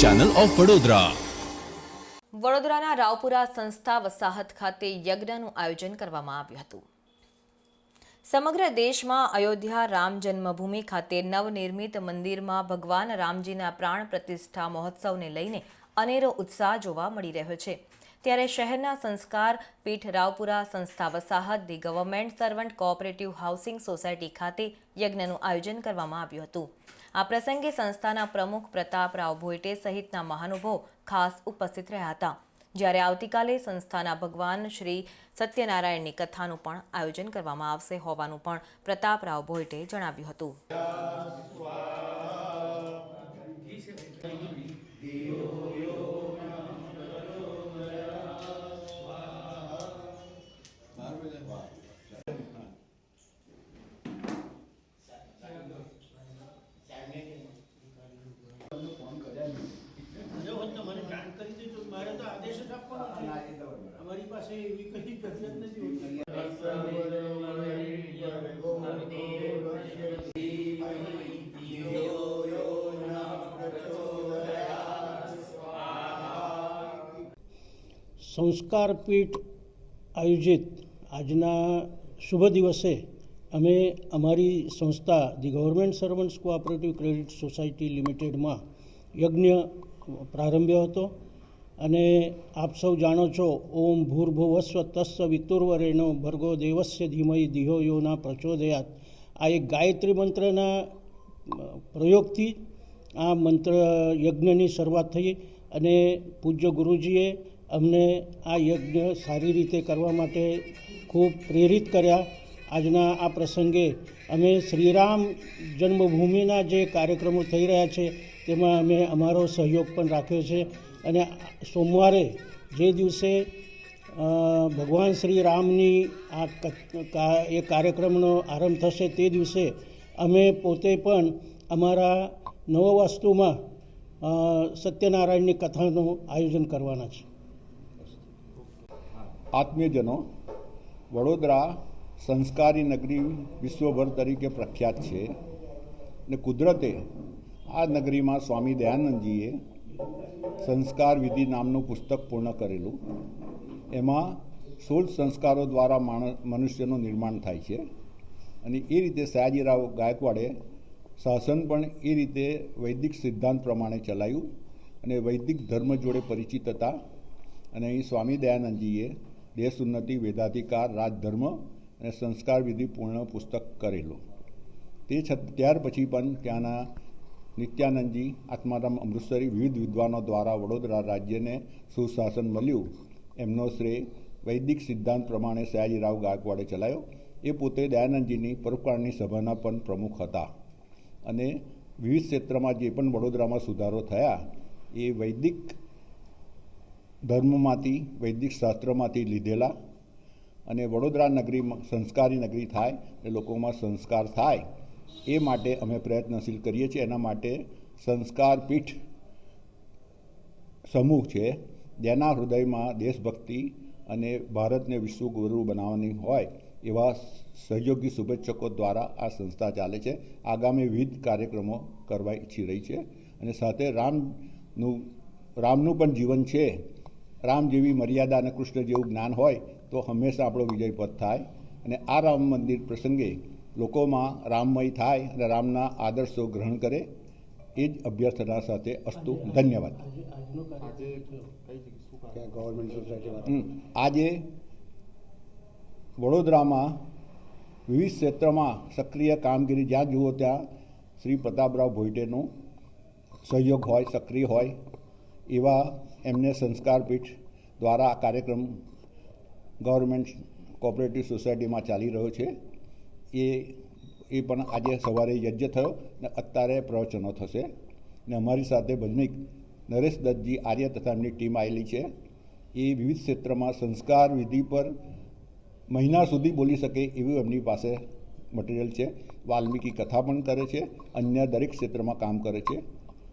Channel of Vadodara વડોદરાના રાવપુરા સંસ્થા વસાહત ખાતે યજ્ઞનું આયોજન કરવામાં આવ્યું હતું. સમગ્ર દેશમાં અયોધ્યા રામ જન્મભૂમિ ખાતે નવનિર્મિત મંદિરમાં ભગવાન રામજીના પ્રાણ પ્રતિષ્ઠા મહોત્સવને લઈને અનેરો ઉત્સાહ જોવા મળી રહ્યો છે. ત્યારે શહેરના સંસ્કાર પીઠ રાવપુરા સંસ્થા વસાહત the government servant cooperative housing society ખાતે યજ્ઞનું આયોજન કરવામાં આવ્યું હતું. આ પ્રસંગે સંસ્થાના પ્રમુખ પ્રતાપરાવ ભોઈટે સહિતના મહાનુભાવો ખાસ ઉપસ્થિત રહ્યા હતા. જ્યારે આવતીકાલે સંસ્થાના ભગવાન શ્રી સત્યનારાયણની કથાનું પણ આયોજન કરવામાં આવશે હોવાનું પણ પ્રતાપરાવ ભોઈટે જણાવ્યું હતું. અમારી પાસે એવી કઈ કસરત નથી હોતી. સંસ્કાર પીઠ આયોજિત આજના શુભ દિવસે અમે અમારી સંસ્થા the government servants cooperative credit society લિમિટેડમાં યજ્ઞ પ્રારંભ્યો હતો. અને આપ સૌ જાણો છો, ઓમ ભૂર્ભુવસ્વ તસ્વ વિતુર્વરેણો ભર્ગો દેવસ્ય ધીમય દિહો યોના પ્રચોદયાત. આ એક ગાયત્રી મંત્રના પ્રયોગથી આ મંત્ર યજ્ઞની શરૂઆત થઈ અને પૂજ્ય ગુરુજીએ અમને આ યજ્ઞ સારી રીતે કરવા માટે ખૂબ પ્રેરિત કર્યા. આજના આ પ્રસંગે અમે શ્રીરામ જન્મભૂમિના જે કાર્યક્રમો થઈ રહ્યા છે, તેમાં અમે અમારો સહયોગ પણ રાખ્યો છે. અને સોમવારે જે દિવસે ભગવાન શ્રી રામની આ એ કાર્યક્રમનો આરંભ થશે તે દિવસે, અમે પોતે પણ અમારા નવ વસ્તુમાં સત્યનારાયણની કથાનું આયોજન કરવાના છે આત્મીયજનો, વડોદરા સંસ્કારી નગરી વિશ્વભર તરીકે પ્રખ્યાત છે. ને કુદરતે આ નગરીમાં સ્વામી દયાનંદજીએ સંસ્કાર વિધિ નામનું પુસ્તક પૂર્ણ કરેલું. એમાં સોળ સંસ્કારો દ્વારા માણસ મનુષ્યનું નિર્માણ થાય છે. અને એ રીતે સયાજીરાવ ગાયકવાડે શાસન પણ એ રીતે વૈદિક સિદ્ધાંત પ્રમાણે ચલાવ્યું અને વૈદિક ધર્મ જોડે પરિચિત હતા. અને અહીં સ્વામી દયાનંદજીએ દેશ ઉન્નતિ વેદાધિકાર રાજધર્મ અને સંસ્કાર વિધિ પૂર્ણ પુસ્તક કરેલું. તે છત, ત્યાર પછી પણ ત્યાંના નિત્યાનંદજી, આત્મારામ અમૃતસરી વિવિધ વિદ્વાનો દ્વારા વડોદરા રાજ્યને સુશાસન મળ્યું. એમનો શ્રેય વૈદિક સિદ્ધાંત પ્રમાણે સયાજીરાવ ગાયકવાડે ચલાવ્યો એ પોતે દયાનંદજીની પરોપકારની સભાના પણ પ્રમુખ હતા. અને વિવિધ ક્ષેત્રમાં જે પણ વડોદરામાં સુધારો થયા, એ વૈદિક ધર્મમાંથી, વૈદિક શાસ્ત્રમાંથી લીધેલા. અને વડોદરા નગરીમાં સંસ્કારી નગરી થાય, એ લોકોમાં સંસ્કાર થાય. એ માટે અમે પ્રયત્નશીલ કરીએ છીએ. એના માટે સંસ્કાર પીઠ સમૂહ છે. જેના હૃદયમાં દેશભક્તિ અને ભારતને વિશ્વગુરુ બનાવવાની હોય એવા સહયોગી શુભેચ્છકો દ્વારા આ સંસ્થા ચાલે છે. આગામી વિવિધ કાર્યક્રમો કરવા ઈચ્છી રહી છે. અને સાથે રામનું રામનું પણ જીવન છે. રામ જેવી મર્યાદા અને કૃષ્ણ જેવું જ્ઞાન હોય તો હંમેશા આપણો વિજય પદ થાય. અને આ રામ મંદિર પ્રસંગે લોકોમાં રામમય થાય અને રામના આદર્શો ગ્રહણ કરે એ જ અભ્યર્થના સાથે અસ્તુ. ધન્યવાદ. આજે વડોદરામાં વિવિધ ક્ષેત્રમાં સક્રિય કામગીરી જ્યાં જુઓ ત્યાં શ્રી પ્રતાપરાવ ભોઈટેનો સહયોગ હોય સક્રિય હોય એવા એમને સંસ્કાર પીઠ દ્વારા આ કાર્યક્રમ ગવર્મેન્ટ કોઓપરેટિવ સોસાયટીમાં ચાલી રહ્યો છે. એ એ પણ આજે સવારે યજ્ઞ થયો ને અત્યારે પ્રવચનો થશે ને અમારી સાથે ભજનિક નરેશ દત્તજી આર્ય તથા એમની ટીમ આવેલી છે એ વિવિધ ક્ષેત્રમાં સંસ્કાર વિધિ પર મહિના સુધી બોલી શકે એવું એમની પાસે મટીરિયલ છે વાલ્મીકી કથા પણ કરે છે અન્ય દરેક ક્ષેત્રમાં કામ કરે છે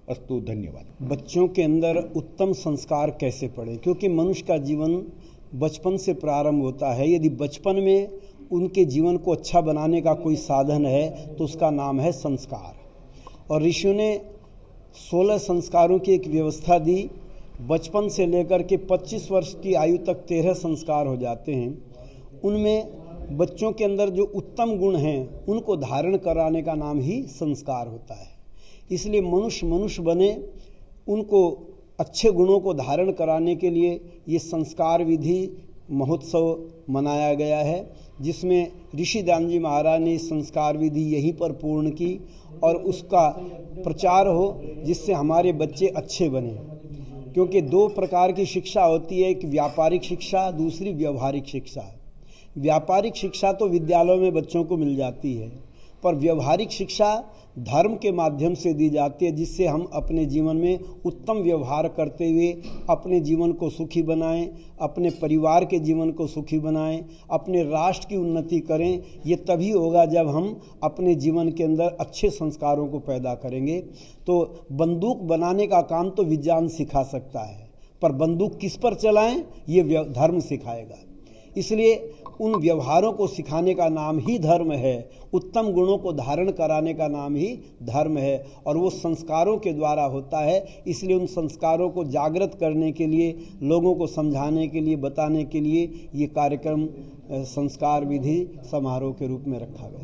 અસ્તુ ધન્યવાદ बच्चों के अंदर उत्तम संस्कार कैसे पड़े क्योंकि मनुष्य का जीवन बचपन से प्रारंभ होता है यदि बचपन में उनके जीवन को अच्छा बनाने का कोई साधन है तो उसका नाम है संस्कार। और ऋषियों ने सोलह संस्कारों की एक व्यवस्था दी। बचपन से लेकर के 25 वर्ष की आयु तक तेरह संस्कार हो जाते हैं। उनमें बच्चों के अंदर जो उत्तम गुण हैं, उनको धारण कराने का नाम ही संस्कार होता है। इसलिए मनुष्य मनुष्य बने, उनको अच्छे गुणों को धारण कराने के लिए ये संस्कार विधि महोत्सव मनाया गया है, जिसमें ऋषि दान जी महाराज ने संस्कार विधि यहीं पर पूर्ण की और उसका प्रचार हो, जिससे हमारे बच्चे अच्छे बने। क्योंकि दो प्रकार की शिक्षा होती है, एक व्यापारिक शिक्षा, दूसरी व्यवहारिक शिक्षा। व्यापारिक शिक्षा तो विद्यालयों में बच्चों को मिल जाती है। पर व्यवहारिक शिक्षा धर्म के माध्यम से दी जाती है, जिससे हम अपने जीवन में उत्तम व्यवहार करते हुए अपने जीवन को सुखी बनाएँ, अपने परिवार के जीवन को सुखी बनाएँ, अपने राष्ट्र की उन्नति करें। ये तभी होगा जब हम अपने जीवन के अंदर अच्छे संस्कारों को पैदा करेंगे। तो बंदूक बनाने का काम तो विज्ञान सिखा सकता है, पर बंदूक किस पर चलाएँ, ये धर्म सिखाएगा। इसलिए उन व्यवहारों को सिखाने का नाम ही धर्म है, उत्तम गुणों को धारण कराने का नाम ही धर्म है और वो संस्कारों के द्वारा होता है। इसलिए उन संस्कारों को जागृत करने के लिए, लोगों को समझाने के लिए, बताने के लिए ये कार्यक्रम संस्कार विधि समारोह के रूप में रखा गया।